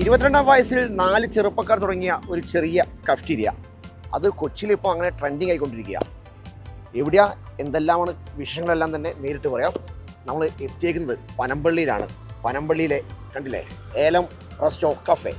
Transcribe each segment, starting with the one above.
ഇരുപത്തിരണ്ടാം വയസ്സിൽ നാല് ചെറുപ്പക്കാർ തുടങ്ങിയ ഒരു ചെറിയ കഫ്റ്റീരിയ അത് കൊച്ചിയിൽ ഇപ്പോൾ അങ്ങനെ ട്രെൻഡിങ് ആയിക്കൊണ്ടിരിക്കുക എവിടെയാ? എന്തെല്ലാമാണ് വിഷയങ്ങളെല്ലാം തന്നെ നേരിട്ട് പറയാം. നമ്മൾ എത്തിയേക്കുന്നത് പനമ്പള്ളിയിലാണ്. പനമ്പള്ളിയിലെ കണ്ടില്ലേ? ഏലം റെസ്റ്റോ കഫേ.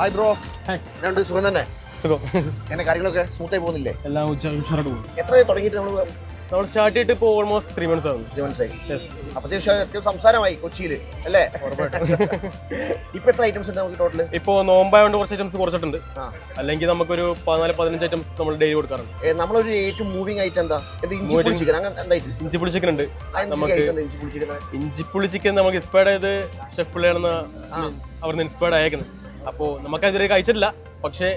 Hi bro. രണ്ട് സുഖം തന്നെ? സുഖം. എന്നെ കാര്യങ്ങളൊക്കെ? സ്മൂത്ത് ആയി പോകുന്നില്ലേ? എല്ലാം ഉഷാറായിട്ട് പോകും എത്ര തുടങ്ങിയിട്ട് നമ്മൾ നമ്മൾ സ്റ്റാർട്ട് ചെയ്തിട്ട് ഇപ്പോൾ ഓൾമോസ്റ്റ് ത്രീ മന്ത്സ് ആവുന്നു. ത്രീ മന്ത്സ് അപ്പോൾ അത്യാവശ്യം സംസാരമായി കൊച്ചിയിൽ അല്ലേ? ഇപ്പൊ എത്ര ഐറ്റംസ് ഉണ്ട് നമുക്ക് ടോട്ടൽ ഇപ്പോൾ നോമ്പായതുകൊണ്ട് കുറച്ച് ഐറ്റംസ് കുറച്ചിട്ടുണ്ട്. അല്ലെങ്കിൽ നമുക്കൊരു പതിനാല് പതിനഞ്ച് ഐറ്റംസ് നമ്മൾ ഡെയിലി കൊടുക്കാറുണ്ട്. നമ്മളൊരു ഏറ്റവും മൂവിങ് ആയിട്ട് എന്താ? പുളി ചിക്കൻ അങ്ങനെ ഇഞ്ചി ഇഞ്ചിപ്പുളി ചിക്കൻ ഉണ്ട് നമുക്ക് ഇഞ്ചി പുളി ചിക്കൻ ഇഞ്ചിപ്പുളി ചിക്കൻ നമുക്ക് ഇൻസ്പയർഡ് ചെയ്ത് ഷെഫ് പിള്ളേർന്ന് അവർ ഇൻസ്പയർഡ് ആയേക്കുന്നത്. അപ്പോൾ നമുക്ക് അതിരെ കഴിച്ചിട്ടില്ല. പക്ഷേ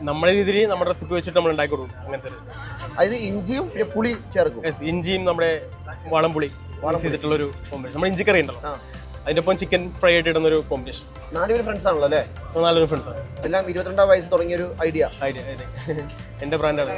നമ്മുടെ രീതിയിൽ നമ്മുടെ റെസിപ്പി വെച്ചിട്ട് നമ്മൾ ഉണ്ടാക്കി കൊടുക്കും. അങ്ങനത്തെ ഒരു- അതായത് ഇഞ്ചിയും പിന്നെ പുളി ചേർക്കും. Yes, ഇഞ്ചിയും നമ്മുടെ വളംപുളി മിക്സ് ചെയ്തിട്ടുള്ള ഒരു കോമ്പിനേഷൻ നമ്മുടെ ഇഞ്ചിക്കറി ഉണ്ടല്ലോ. ആ. അതിന്റെ ഒപ്പം ചിക്കൻ ഫ്രൈ ആയിട്ട് ഇടുന്ന ഒരു കോമ്പിനേഷൻ നാലുപേര് ഫ്രണ്ട്സ് ആണല്ലോ അല്ലേ? നല്ലൊരു ഫ്രണ്ട്സാണ് എല്ലാം ഇരുപത്തിരണ്ടാം വയസ്സ് തുടങ്ങിയ ഒരു ഐഡിയ ഐഡിയ ഐഡിയ എന്റെ ബ്രാൻഡാണ്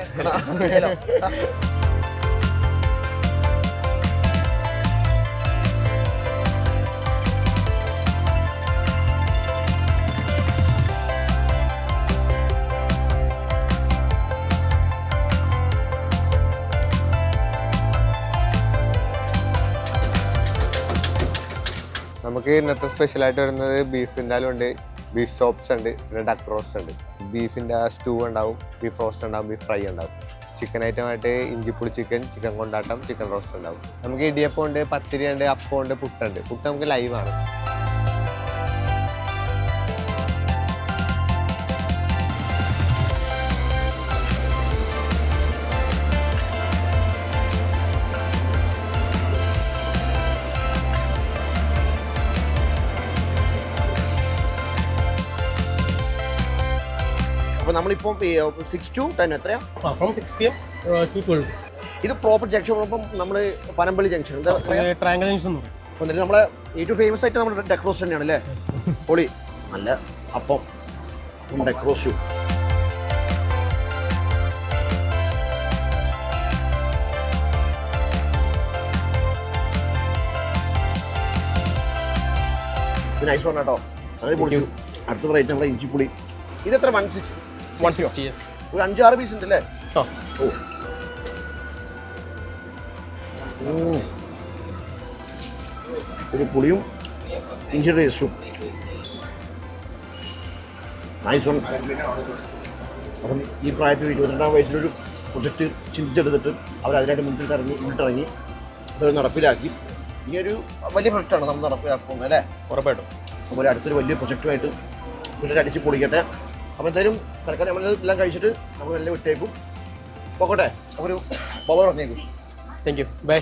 നമുക്ക് ഇന്നത്തെ സ്പെഷ്യൽ ആയിട്ട് വരുന്നത് ബീഫിന്റെ ഉണ്ട് ബീഫ് ചോപ്സ് ഉണ്ട് പിന്നെ ഡക്ക് റോസ്റ്റ് ഉണ്ട്. ബീഫിന്റെ സ്റ്റൂ ഉണ്ടാവും ബീഫ് റോസ്റ്റ് ഉണ്ടാവും ബീഫ് ഫ്രൈ ഉണ്ടാവും. ചിക്കൻ ഐറ്റം ആയിട്ട് ഇഞ്ചിപ്പുളി ചിക്കൻ ചിക്കൻ കൊണ്ടാട്ടം ചിക്കൻ റോസ്റ്റ് ഉണ്ടാവും. നമുക്ക് ഇടിയപ്പം ഉണ്ട് പത്തിരി ഉണ്ട് അപ്പം ഉണ്ട് പുട്ടുണ്ട് പുട്ട് നമുക്ക് ലൈവാണ് അപ്പൊ നമ്മളിപ്പം സിക്സ് ടു ടെൻ എത്രയാ? From six P M to twelve ഇത് പ്രോപ്പർ ജംഗ്ഷൻ ഇപ്പം നമ്മൾ പനമ്പള്ളി ജംഗ്ഷൻ പറയാ? ജംഗ്ഷൻ എന്ന് എന്നിട്ട് നമ്മളെ ഏറ്റവും ഫേമസ് ആയിട്ട് നമ്മുടെ ഡെക്രോസ് തന്നെയാണ് അല്ലേ? പൊളി. നല്ല അപ്പം. ഡെക്രോസ് നൈസ് വൺ കേട്ടോ അത് പൊളിച്ചു അടുത്ത റേറ്റ് നമ്മുടെ ഇഞ്ചിപ്പുളി. ഇതെത്ര എത്ര വൺ സിക്സ് സിക്സ്റ്റി ഒരു അഞ്ചാറ് പീസ് ഉണ്ട് അല്ലേ ഓ. ഒരു പുളിയും ഇഞ്ചി ടേസ്റ്റും നൈസ് വൺ അപ്പം ഈ പ്രായത്തിൽ ഇരുപത്തിരണ്ടാം വയസ്സിലൊരു പ്രൊജക്റ്റ് ചിന്തിച്ചെടുത്തിട്ട് അവർ അതിനായിട്ട് മുന്നിൽ ഇറങ്ങി മുന്നിട്ടിറങ്ങി അത് നടപ്പിലാക്കി. ഈ ഒരു വലിയ പ്രൊജക്റ്റാണ് നമ്മൾ നടപ്പിലാക്കുന്നത് അല്ലേ? ഉറപ്പായിട്ടും. അതുപോലെ അടുത്തൊരു വലിയ പ്രൊജക്റ്റുമായിട്ട് പിന്നീട് അടിച്ച് പൊളിക്കട്ടെ. അപ്പോൾ എന്തായാലും തൽക്കാലം നമ്മൾ എല്ലാം കഴിച്ചിട്ട് നമ്മൾ എല്ലാം വിട്ടേക്കും. പോകട്ടെ ഒരു പവർ പറഞ്ഞേക്കും താങ്ക് യു ബൈ.